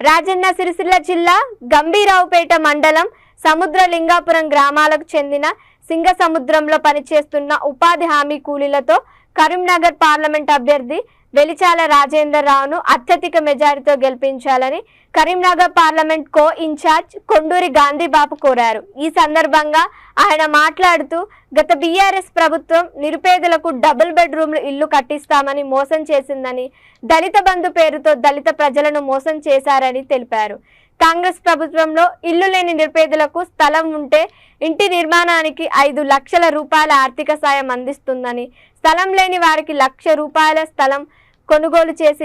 రాజన్న సిరిసిల్ల జిల్లా గంభీరావుపేట మండలం సముద్ర లింగాపురం గ్రామాలకు చెందిన సింగ సముద్రంలో పనిచేస్తున్న ఉపాధి హామీ కూలీలతో కరీంనగర్ పార్లమెంట్ అభ్యర్థి వెలిచాల రాజేందర్ రావును అత్యధిక మెజారిటీతో గెలిపించాలని Karimnagar parliament co incharge Konduri Gandhibabu కోరారు. ఈ సందర్భంగా ఆయన మాట్లాడుతూ గత బీఆర్ఎస్ ప్రభుత్వం నిరుపేదలకు డబుల్ బెడ్రూమ్లు ఇల్లు కట్టిస్తామని మోసం చేసిందని దళిత బంధు పేరుతో దళిత ప్రజలను మోసం చేశారని తెలిపారు. కాంగ్రెస్ ప్రభుత్వంలో ఇల్లు లేని నిరుపేదలకు స్థలం ఉంటే ఇంటి నిర్మాణానికి ఐదు లక్షల రూపాయల ఆర్థిక సాయం అందిస్తుందని స్థలం లేని వారికి లక్ష రూపాయల స్థలం కొనుగోలు చేసి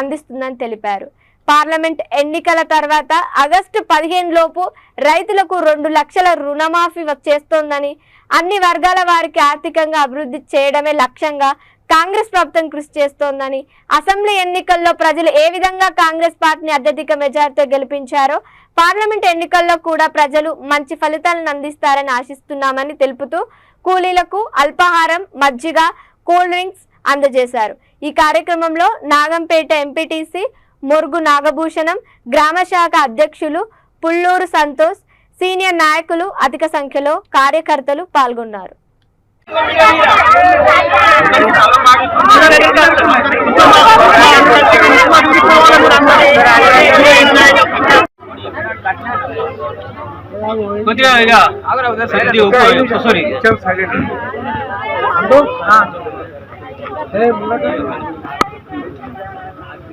అందిస్తుందని తెలిపారు. పార్లమెంట్ ఎన్నికల తర్వాత ఆగస్టు పదిహేను లోపు రైతులకు రెండు లక్షల రుణమాఫీ చేస్తోందని అన్ని వర్గాల వారికి ఆర్థికంగా అభివృద్ధి చేయడమే లక్ష్యంగా కాంగ్రెస్ ప్రభుత్వం కృషి చేస్తోందని అసెంబ్లీ ఎన్నికల్లో ప్రజలు ఏ విధంగా కాంగ్రెస్ పార్టీని అత్యధిక మెజార్టీతో గెలిపించారో పార్లమెంట్ ఎన్నికల్లో కూడా ప్రజలు మంచి ఫలితాలను అందిస్తారని ఆశిస్తున్నామని తెలుపుతూ కూలీలకు అల్పాహారం మజ్జిగ కూల్ డ్రింక్స్ అందజేశారు. ఈ కార్యక్రమంలో నాగంపేట ఎంపీటీసీ మురుగు నాగభూషణం గ్రామ శాఖ అధ్యక్షులు పుల్లూరు సంతోష్ సీనియర్ నాయకులు అధిక సంఖ్యలో కార్యకర్తలు పాల్గొన్నారు. కొద్దిగా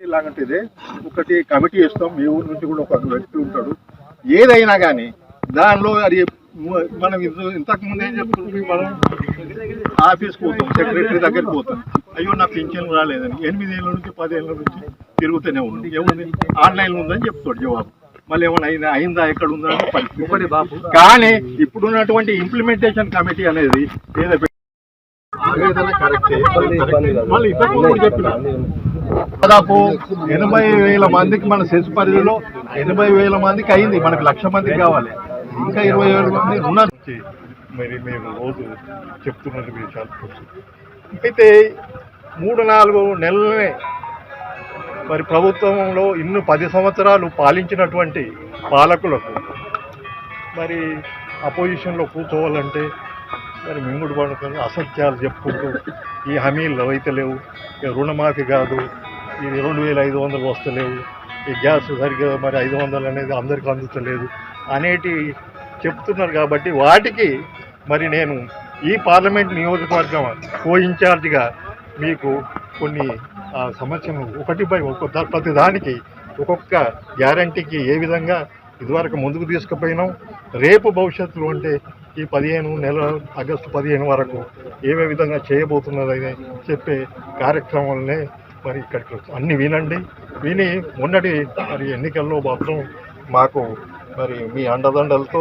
ఇక ఒకటి కమిటీ ఇస్తాం మీ ఊరు నుంచి కూడా ఒక వ్యక్తి ఉంటాడు. ఏదైనా కానీ దానిలో అది మనం ఇంత- ఇంతకు ముందు ఏం చెప్తున్నాం మనం ఆఫీస్కి పోతాం సెక్రటరీ దగ్గరికి పోతాం. అయ్యో నా పింఛన్ రాలేదని. ఎనిమిది ఏళ్ళ నుంచి పదేళ్ళ నుంచి తిరుగుతూనే ఉన్నాం. ఏముంది? ఆన్లైన్ ఉందని చెప్తాడు జవాబు. మళ్ళీ ఏమైనా అయిందా? అయిందా? ఎక్కడ ఉందా? అని పరిస్థితి. కానీ ఇప్పుడున్నటువంటి ఇంప్లిమెంటేషన్ కమిటీ అనేది ఏదో మళ్ళీ చెప్పిన దాదాపు ఎనభై వేల మందికి మన సెస్ పరిధిలో ఎనభై వేల మందికి అయింది. మనకు లక్ష మందికి కావాలి. ఇంకా ఇరవై వేల మంది ఉన్నారు మరి మేము రోజు చెప్తున్నది మీరు చాలా అయితే మూడు నాలుగు నెలలనే మరి ప్రభుత్వంలో ఇన్ని పది సంవత్సరాలు పాలించినటువంటి పాలకులకు మరి అపోజిషన్లో కూర్చోవాలంటే మరి మింగుడు పడుతుంది అసత్యాలు చెప్పుకుంటూ ఈ హామీలు అయితే లేవు ఈ రుణమాఫీ కాదు ఇది రెండు వేల ఐదు వందలు వస్తలేవు ఈ గ్యాస్ సరిగ్గా మరి ఐదు వందలు అనేది అందరికీ అందుతలేదు అనేటి చెప్తున్నారు కాబట్టి వాటికి మరి నేను ఈ పార్లమెంట్ నియోజకవర్గం కో ఇన్ఛార్జిగా మీకు కొన్ని ఆ, సమస్యలు ఒకటి బై ఒక్కొక్క ప్రతి దానికి ఒక్కొక్క గ్యారంటీకి ఏ విధంగా ఇదివరకు ముందుకు తీసుకుపోయినాం రేపు భవిష్యత్తులో అంటే ఈ పదిహేను నెల ఆగస్టు పదిహేను వరకు ఏవే విధంగా చేయబోతున్నదని చెప్పే కార్యక్రమాలనే మరి ఇక్కడికి అన్ని వినండి. విని మొన్నటి మరి ఎన్నికల్లో మాత్రం మాకు మరి మీ అండదండలతో